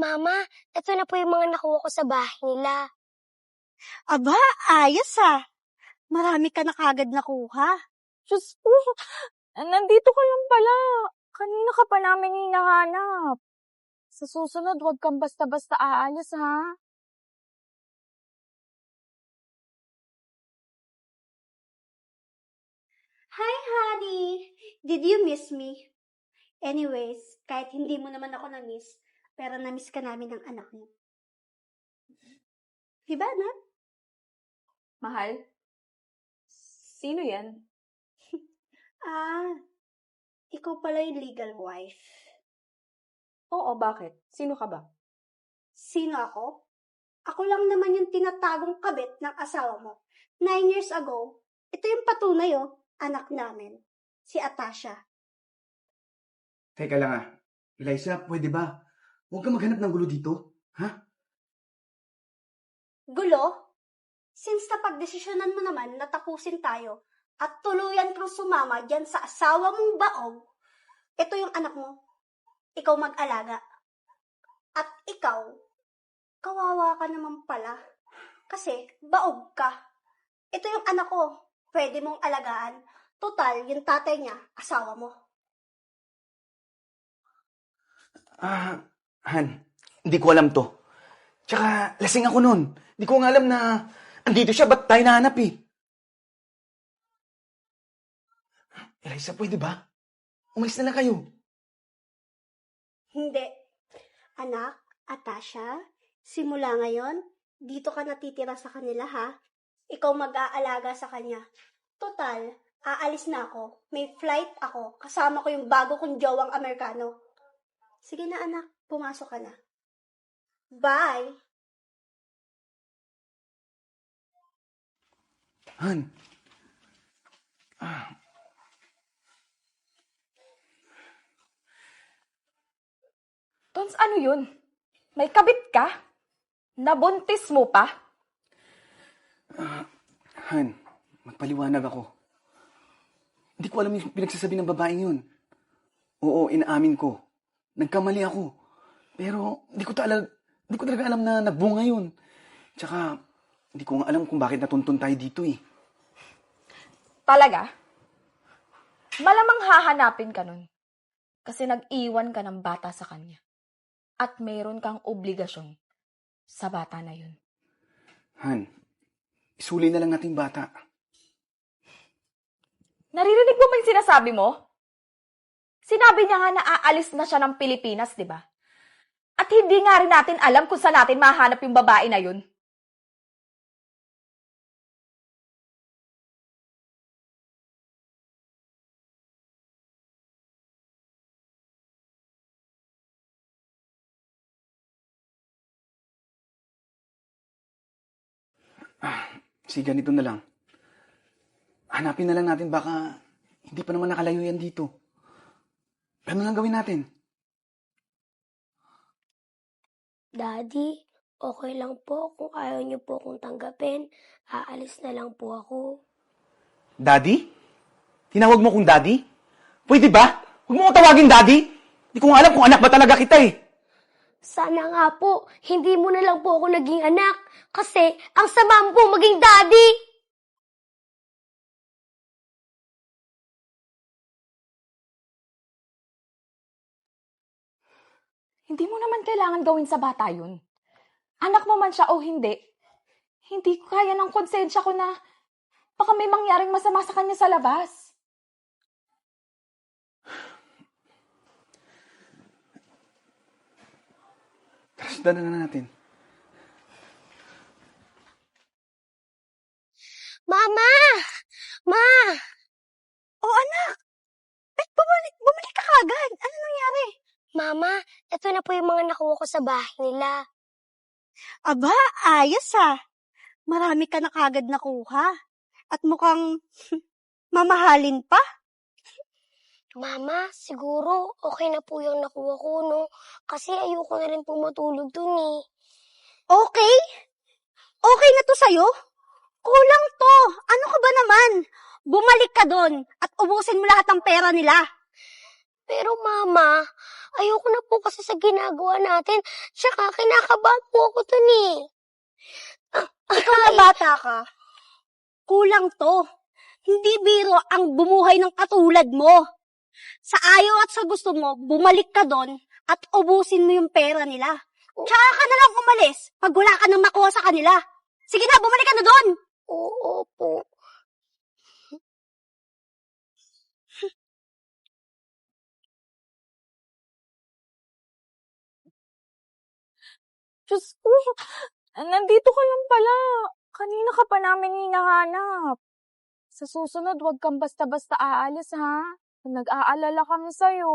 Mama, ito na po yung mga nakuha ko sa bahay nila. Aba, ayos ah. Marami ka na kagad nakuha. Diyos ko, nandito ka lang pala. Kanina ka pa namin hinahanap. Sa susunod, huwag kang basta-basta aalis, ha? Hi, honey! Did you miss me? Anyways, kahit hindi mo naman ako na-miss, pero na-miss ka namin ng anak mo. Diba, anak? Mahal? Sino yan? Ah, ikaw pala yung legal wife. Oo, bakit? Sino ka ba? Sino ako? Ako lang naman yung tinatagong kabit ng asawa mo. Nine years ago, ito yung patunay oh, anak namin, si Atasha. Teka lang ah. Eliza, pwede ba? Huwag ka maghanap ng gulo dito. Ha? Gulo? Since napagdesisyonan mo naman na tapusin tayo at tuluyan kang sumama dyan sa asawa mong baog, ito yung anak mo. Ikaw mag-alaga. At ikaw, kawawa ka naman pala. Kasi baog ka. Ito yung anak ko. Pwede mong alagaan. Total, yung tatay niya, asawa mo. Ah, Han, hindi ko alam to. Tsaka, lasing ako nun. Hindi ko nga alam na andito siya, ba't tayo nahanap eh? Eliza, pwede ba? Umalis na lang kayo. Hindi. Anak, Atasha, simula ngayon, dito ka natitira sa kanila ha. Ikaw mag-aalaga sa kanya. Total, aalis na ako. May flight ako. Kasama ko yung bago kong jowang Amerikano. Sige na anak, pumasok ka na. Bye! Han. Ah, Tons, ano yun? May kabit ka? Nabuntis mo pa? Han, magpaliwanag ako. Hindi ko alam yung pinagsasabi ng babaeng yun. Oo, inaamin ko. Nagkamali ako. Pero hindi ko, talaga, hindi ko talaga alam na nagbunga yun. Tsaka, hindi ko nga alam kung bakit natuntun tayo dito eh. Talaga? Malamang hahanapin ka nun. Kasi nag-iwan ka ng bata sa kanya. At mayroon kang obligasyon sa bata na yun. Han, isuli na lang nating bata. Naririnig mo ba yung sinasabi mo? Sinabi niya nga na aalis na siya ng Pilipinas, di ba? At hindi nga rin natin alam kung saan natin mahanap yung babae na yun. Si ganito na lang. Hanapin na lang natin baka hindi pa naman nakalayo yan dito. Ano lang gawin natin? Daddy, okay lang po kung ayaw niyo po akong tanggapin. Aalis na lang po ako. Daddy? Tinawag mo kong daddy? Pwede ba? Huwag mo akong tawagin daddy. Hindi ko nga alam kung anak ba talaga kita eh. Sana nga po, hindi mo na lang po ako naging anak. Kasi, ang sama mo po maging daddy. Hindi mo naman kailangan gawin sa bata yun. Anak mo man siya o hindi, hindi ko kaya ng konsensya ko na baka may mangyaring masama sa kanya sa labas. Tara, sundan na natin. Mama! Ma! Oh anak! Ba't bumalik, bumalik ka kagad? Ano nangyari? Mama, ito na po yung mga nakuha ko sa bahay nila. Aba, ayos ah. Marami ka na kagad nakuha. At mukhang mamahalin pa. Mama, siguro okay na po yung nakuha ko, no? Kasi ayoko na rin po matulog dun eh. Okay? Okay na to sa'yo? Kulang to. Ano ka ba naman? Bumalik ka doon at ubusin mo lahat ng pera nila. Pero mama, ayoko na po kasi sa ginagawa natin. Tsaka kinakabahan po ako dun eh. Ikaw na bata ka. Kulang to. Hindi biro ang bumuhay ng katulad mo. Sa ayaw at sa gusto mo, bumalik ka doon at ubusin mo yung pera nila. Tsaka ka na lang umalis pag wala ka nang makuha sa kanila. Sige na, bumalik ka na doon. Oo po. Diyos ko, nandito ka lang pala. Kanina ka pa namin hinahanap. Sa susunod, huwag kang basta-basta aalis, ha? Nag-aalala kami sa'yo.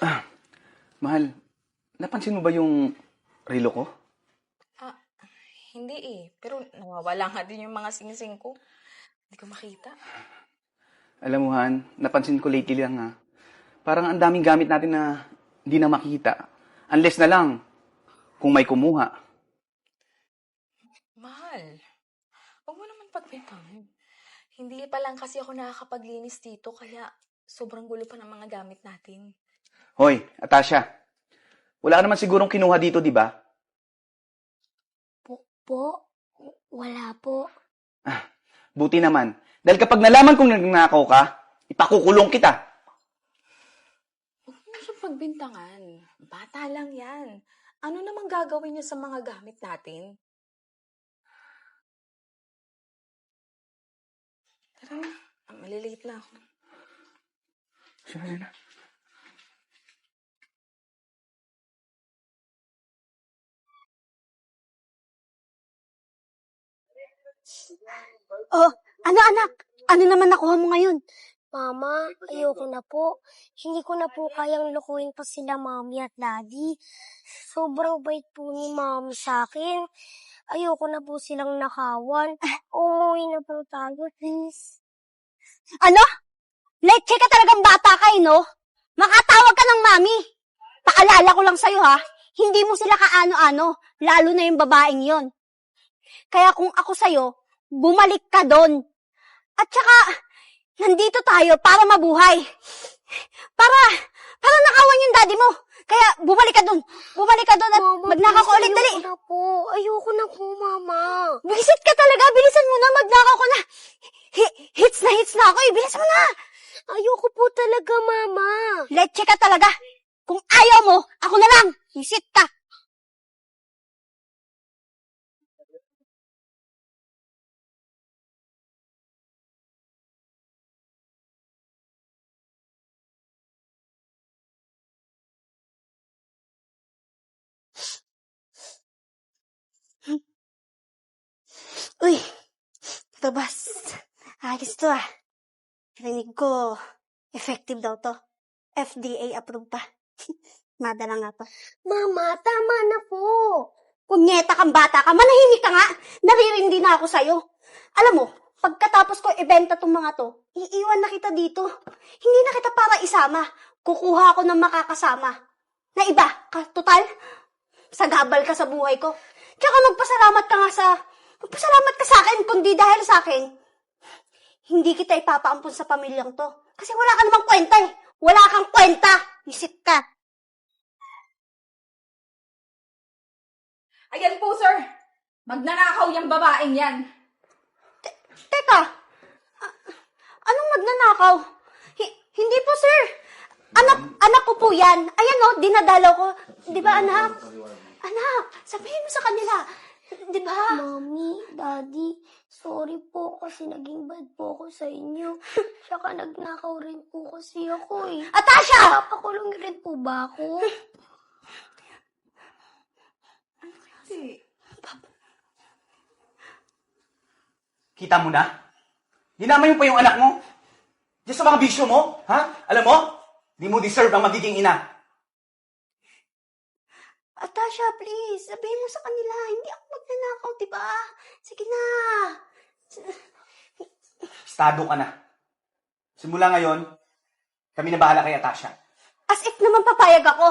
Mahal, napansin mo ba yung relo ko? Hindi eh. Pero nawawala nga din yung mga singsing ko. Hindi ko makita. Alam mo, Han, napansin ko lately lang ha. Parang ang daming gamit natin na hindi na makita. Unless na lang, kung may kumuha. Mahal, huwag mo naman pagbintangan. Hindi pa lang kasi ako nakakapaglinis dito, kaya sobrang gulo pa ng mga gamit natin. Hoy, Atasha, wala ka naman sigurong kinuha dito, di ba? Po, po? Wala po. Buti naman. Dahil kapag nalaman kong nagnakaw ka, ipakukulong kita. Huwag mo siya pagbintangan. Bata lang yan. Ano namang gagawin niya sa mga gamit natin? Tara na. Ah, Malilate na ako. Sige na. Oh, ano anak? Ano naman nakuha mo ngayon? Mama, ayoko na po. Hindi ko na po kayang lukuhin pa sila mami at daddy. Sobrang bait po ni mami sa akin. Ayoko na po silang nakawan. Umuwi na po tayo, please. Ano? Leche ka talagang bata ka eh, no? Makatawag ka ng mami. Paalala ko lang sa'yo ha, hindi mo sila kaano-ano, lalo na yung babaeng yon. Kaya kung ako sa'yo, bumalik ka doon. At saka, nandito tayo para mabuhay. Para, para nakawan yung daddy mo. Kaya bumalik ka doon. Bumalik ka doon at magnakaw ka ulit, dali. Ayoko na po. Ayoko na po, mama. Bisit ka talaga, bilisan mo na, magnakaw ko na. Hi- hits na hits na ako eh, mo na. Ayoko po talaga, mama. Leche ka talaga. Kung ayaw mo, ako na lang. Visit ka. Uy, tabas. Ayos to ah. Rinig ko, effective daw to. FDA approved pa. Madala nga to. Mama, tama na po. Punyeta kang bata ka, manahimik ka nga. Naririndi na ako sa'yo. Alam mo, pagkatapos ko ibenta tong mga to, iiwan na kita dito. Hindi na kita para isama. Kukuha ako ng makakasama. Na iba, ka, total, sagabal ka sa buhay ko. Tsaka magpasalamat ka nga sa... Magpasalamat ka sa akin, kundi dahil sa akin, hindi kita ipapaampun sa pamilyang to. Kasi wala ka namang kwenta eh. Wala kang kwenta! Isip ka! Ayan po, sir! Magnanakaw yung babaeng yan! Te- teka! A- anong magnanakaw? Hi- hindi po, sir! Anak, anak ko po yan. Ayan o, oh, dinadalaw ko. Di ba, anak? Anak, sabihin mo sa kanila. Di ba? Mami, Daddy, sorry po kasi naging bad po ako sa inyo. Tsaka nagnakaw rin po kasi ako eh. Atasha! Papakulong rin po ba ako? Kita mo na? Dinamay mo pa yung anak mo? Diyan sa mga bisyo mo? Ha? Alam mo? Di mo deserve ang magiging ina. Atasha, please. Sabihin mo sa kanila. Hindi ako magnanakaw, di ba? Sige na. Estado ka na. Simula ngayon, kami na bahala kay Atasha. As if naman papayag ako.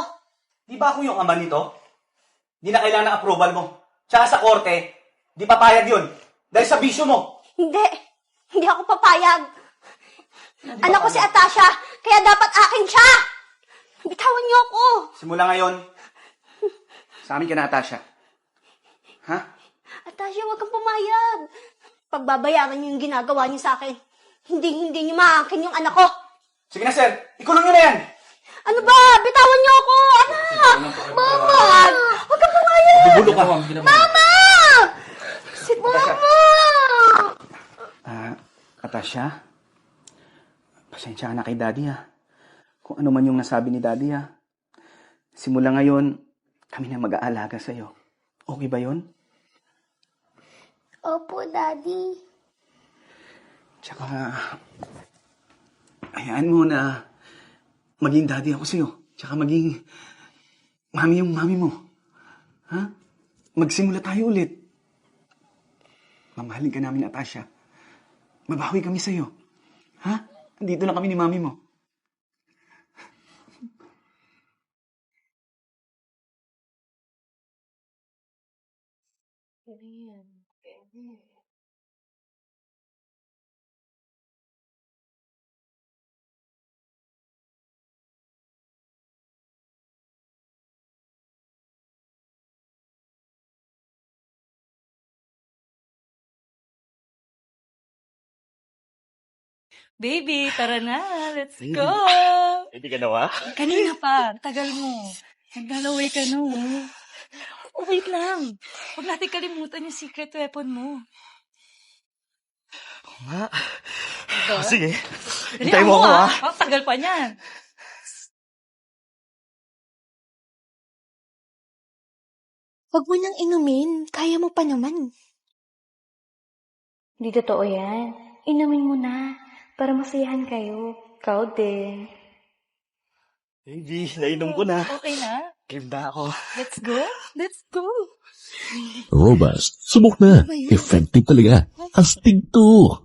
Di ba ako yung ama nito? Di na kailangan ng approval mo. Tsaka sa korte, di papayag yun. Dahil sa bisyo mo. Hindi. Hindi ako papayag. Di Anak ko si Atasha, kaya dapat akin siya. Bitawan niyo ako. Simula ngayon, sa amin ka na, Atasha. Ha? Atasha, huwag kang pumayag. Pagbabayaran niyo yung ginagawa niyo sa akin. Hindi, hindi niyo maakin yung anak ko. Sige na, sir. Ikulong nyo na yan. Ano ba? Bitawan niyo ako, anak! Mama! Huwag kang pumayag! Bubulo ka. Mama! Si Mama! Ah, Atasha? Pasensya ka na kay Daddy, ha? Kung ano man yung nasabi ni Daddy, ha? Simula ngayon, kami na mag-aalaga sa'yo. Okay ba yon? Opo, Daddy. Tsaka, hayaan mo na maging daddy ako sa'yo. Tsaka maging mami yung mami mo. Ha? Magsimula tayo ulit. Mamahalin ka namin, Atasha. Mabawi kami sa'yo. Ha? Andito na kami ni mami mo. Baby, tara na. Let's go. Hindi ka nawa? Kanina pa. Tagal mo. Naglalaway ka no. Oh, wait lang. Huwag natin kalimutan yung secret weapon mo. nga. Diba? Oh, sige. Dali, Hintayin mo ako, ako, ah. ha? Oh, tagal pa niyan. Huwag mo nang inumin. Kaya mo pa naman. Hindi totoo yan. Inumin mo na para masayahan kayo. Proud din. Baby, nainom ko na. Okay na? Game na ako. Let's go? Let's go. Robust. Subok na. Effective talaga. Astig to.